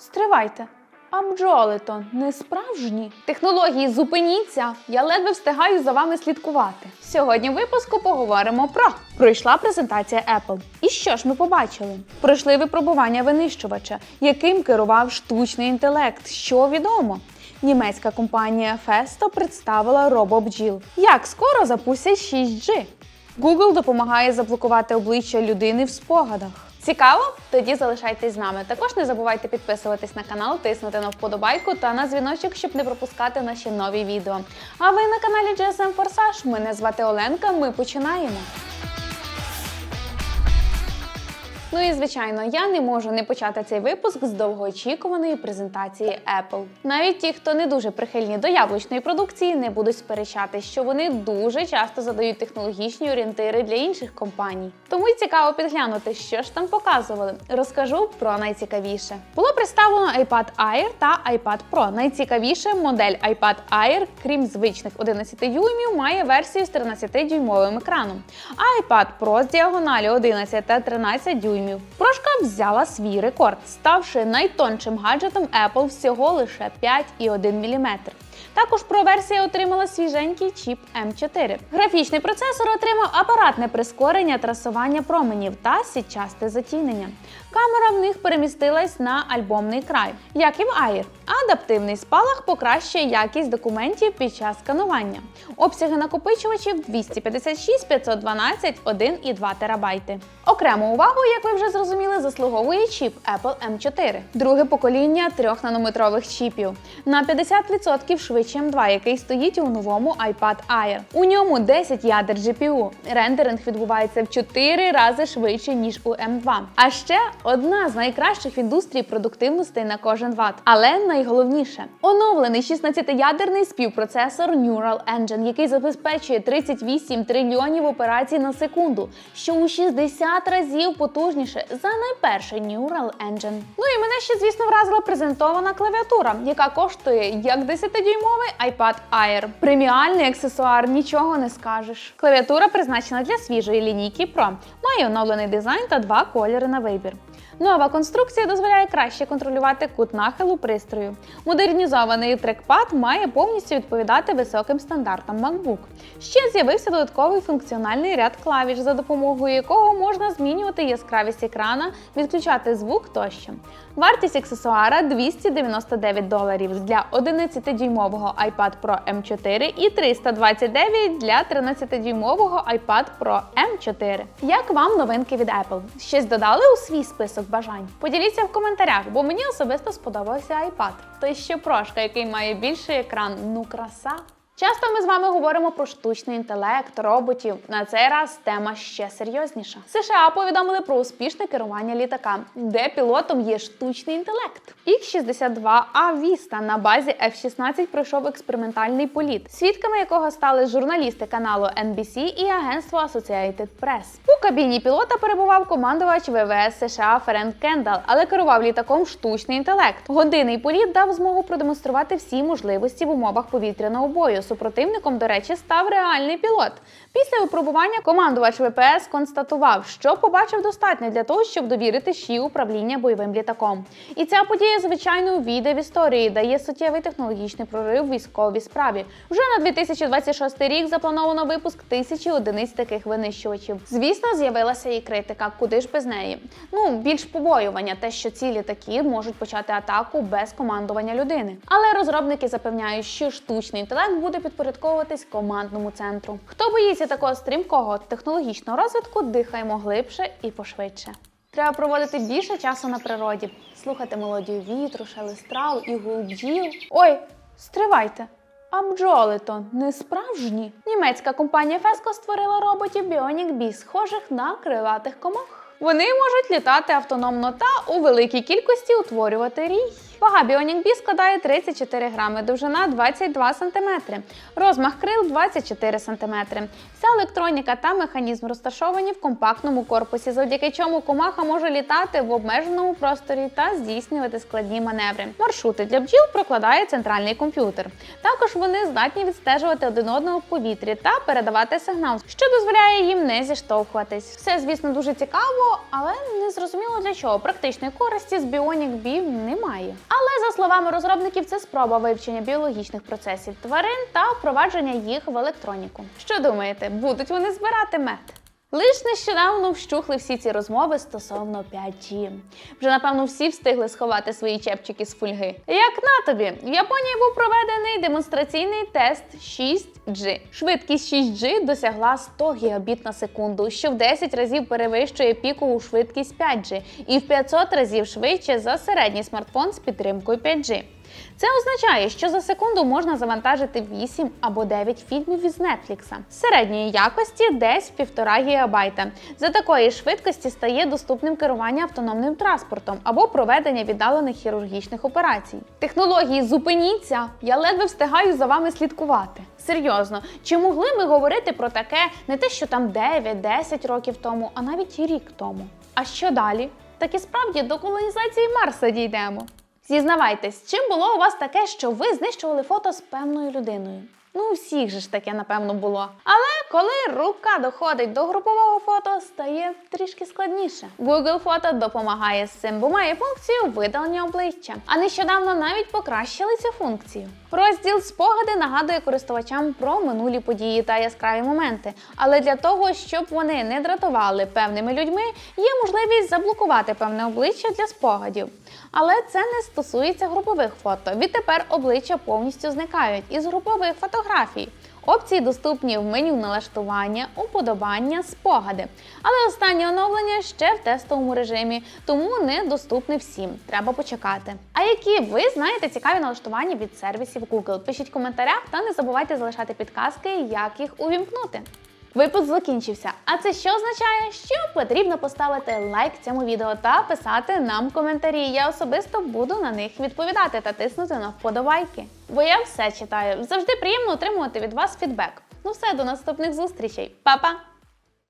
Стривайте. А бджоли то не справжні. Технології зупиніться. Я ледве встигаю за вами слідкувати. Сьогодні в випуску поговоримо про пройшла презентація Apple. І що ж ми побачили? Пройшли випробування винищувача, яким керував штучний інтелект. Що відомо? Німецька компанія Festo представила робобджіл. Як скоро запустять 6G? Google допомагає заблокувати обличчя людини в спогадах. Цікаво? Тоді залишайтесь з нами. Також не забувайте підписуватись на канал, тиснути на вподобайку та на дзвіночок, щоб не пропускати наші нові відео. А ви на каналі GSM Forsage. Мене звати Оленка. Ми починаємо. Ну і звичайно, я не можу не почати цей випуск з довгоочікуваної презентації Apple. Навіть ті, хто не дуже прихильні до яблучної продукції, не будуть сперечати, що вони дуже часто задають технологічні орієнтири для інших компаній. Тому й цікаво підглянути, що ж там показували. Розкажу про найцікавіше. Було представлено iPad Air та iPad Pro. Найцікавіше модель iPad Air, крім звичних 11 дюймів, має версію з 13-дюймовим екраном. А iPad Pro з діагоналі 11 та 13 дюймів. Прошка взяла свій рекорд, ставши найтоншим гаджетом Apple всього лише 5,1 мм. Також Pro версія отримала свіженький чіп M4. Графічний процесор отримав апаратне прискорення трасування променів та сітчасте затінення. Камера в них перемістилась на альбомний край, як і в Air. Адаптивний спалах покращує якість документів під час сканування. Обсяги накопичувачів 256, 512, 1 і 2 терабайти. Окрему увагу, як ви вже зрозуміли, заслуговує чіп Apple M4. Друге покоління 3-нанометрових чіпів. На 50% швидше M2, який стоїть у новому iPad Air. У ньому 10 ядер GPU. Рендеринг відбувається в 4 рази швидше, ніж у M2. А ще одна з найкращих в індустрії продуктивностей на кожен ватт. Але найголовніше оновлений 16-ядерний співпроцесор Neural Engine, який забезпечує 38 трильйонів операцій на секунду, що у 60 разів потужніше за найперший Neural Engine. Ну і мене ще, звісно, вразила презентована клавіатура, яка коштує як 10-дюймовий iPad Air. Преміальний аксесуар, нічого не скажеш. Клавіатура призначена для свіжої лінійки Pro, має оновлений дизайн та два кольори на вибір. Нова конструкція дозволяє краще контролювати кут нахилу пристрою. Модернізований трекпад має повністю відповідати високим стандартам MacBook. Ще з'явився додатковий функціональний ряд клавіш, за допомогою якого можна змінювати яскравість екрана, відключати звук тощо. Вартість аксесуара 299 доларів для 11-дюймового iPad Pro M4 і 329 для 13-дюймового iPad Pro M4. Як вам новинки від Apple? Щось додали у свій список бажань? Поділіться в коментарях, бо мені особисто сподобався iPad. Той ще прошка, який має більший екран. Ну краса. Часто ми з вами говоримо про штучний інтелект, роботів. На цей раз тема ще серйозніша. США повідомили про успішне керування літака, де пілотом є штучний інтелект. X-62A Vista на базі F-16 пройшов експериментальний політ, свідками якого стали журналісти каналу NBC і агентство Associated Press. У кабіні пілота перебував командувач ВВС США Френк Кендал, але керував літаком штучний інтелект. Годинний політ дав змогу продемонструвати всі можливості в умовах повітряного бою. Супротивником, до речі, став реальний пілот. Після випробування командувач ВПС констатував, що побачив достатньо для того, щоб довірити ШІ управління бойовим літаком. І ця подія, звичайно, увійде в історії, дає суттєвий технологічний прорив в військовій справі. Вже на 2026 рік заплановано випуск тисячі одиниць таких винищувачів. Звісно, з'явилася і критика, куди ж без неї. Ну більш побоювання, те, що ці літаки можуть почати атаку без командування людини. Але розробники запевняють, що штучний інтелект буде підпорядковуватись командному центру. Хто боїться такого стрімкого технологічного розвитку, дихаємо глибше і пошвидше. Треба проводити більше часу на природі, слухати мелодію вітру, шелест трав і гул бджіл. Ой, стривайте! А бджоли то не справжні. Німецька компанія Феско створила роботів Bionic Bee, схожих на крилатих комах. Вони можуть літати автономно та у великій кількості утворювати рій. Вага Bionic Bee складає 34 грами, довжина 22 см, розмах крил 24 см. Вся електроніка та механізм розташовані в компактному корпусі, завдяки чому комаха може літати в обмеженому просторі та здійснювати складні маневри. Маршрути для бджіл прокладає центральний комп'ютер. Також вони здатні відстежувати один одного в повітрі та передавати сигнал, що дозволяє їм не зіштовхуватись. Все, звісно, дуже цікаво, але не зрозуміло для чого. Практичної користі з Bionic Bee немає. Але за словами розробників, це спроба вивчення біологічних процесів тварин та впровадження їх в електроніку. Що думаєте, будуть вони збирати мед? Лиш нещодавно вщухли всі ці розмови стосовно 5G. Вже напевно всі встигли сховати свої чепчики з фольги. Як на тобі, в Японії був проведений демонстраційний тест 6G. Швидкість 6G досягла 100 гігабіт на секунду, що в 10 разів перевищує пікову швидкість 5G і в 500 разів швидше за середній смартфон з підтримкою 5G. Це означає, що за секунду можна завантажити 8 або 9 фільмів із Netflix. Середньої якості десь 1,5 ГБ. За такої швидкості стає доступним керування автономним транспортом або проведення віддалених хірургічних операцій. Технології зупиніться! Я ледве встигаю за вами слідкувати. Серйозно, чи могли ми говорити про таке не те, що там 9-10 років тому, а навіть і рік тому? А що далі? Так і справді до колонізації Марса дійдемо. Зізнавайтесь, чим було у вас таке, що ви знищували фото з певною людиною? Ну, у всіх же ж таке, напевно, було. Але коли рука доходить до групового фото, стає трішки складніше. Google фото допомагає з цим, бо має функцію видалення обличчя. А нещодавно навіть покращили цю функцію. Розділ спогади нагадує користувачам про минулі події та яскраві моменти. Але для того, щоб вони не дратували певними людьми, є можливість заблокувати певне обличчя для спогадів. Але це не стосується групових фото. Відтепер обличчя повністю зникають із групових фотографій. Опції доступні в меню налаштування, уподобання, спогади. Але останнє оновлення ще в тестовому режимі, тому не доступне всім. Треба почекати. А які ви знаєте цікаві налаштування від сервісів Google? Пишіть в коментарях та не забувайте залишати підказки, як їх увімкнути. Випуск закінчився. А це що означає? Що потрібно поставити лайк цьому відео та писати нам коментарі. Я особисто буду на них відповідати та тиснути на вподобайки. Бо я все читаю. Завжди приємно отримувати від вас фідбек. Ну все, до наступних зустрічей. Па-па!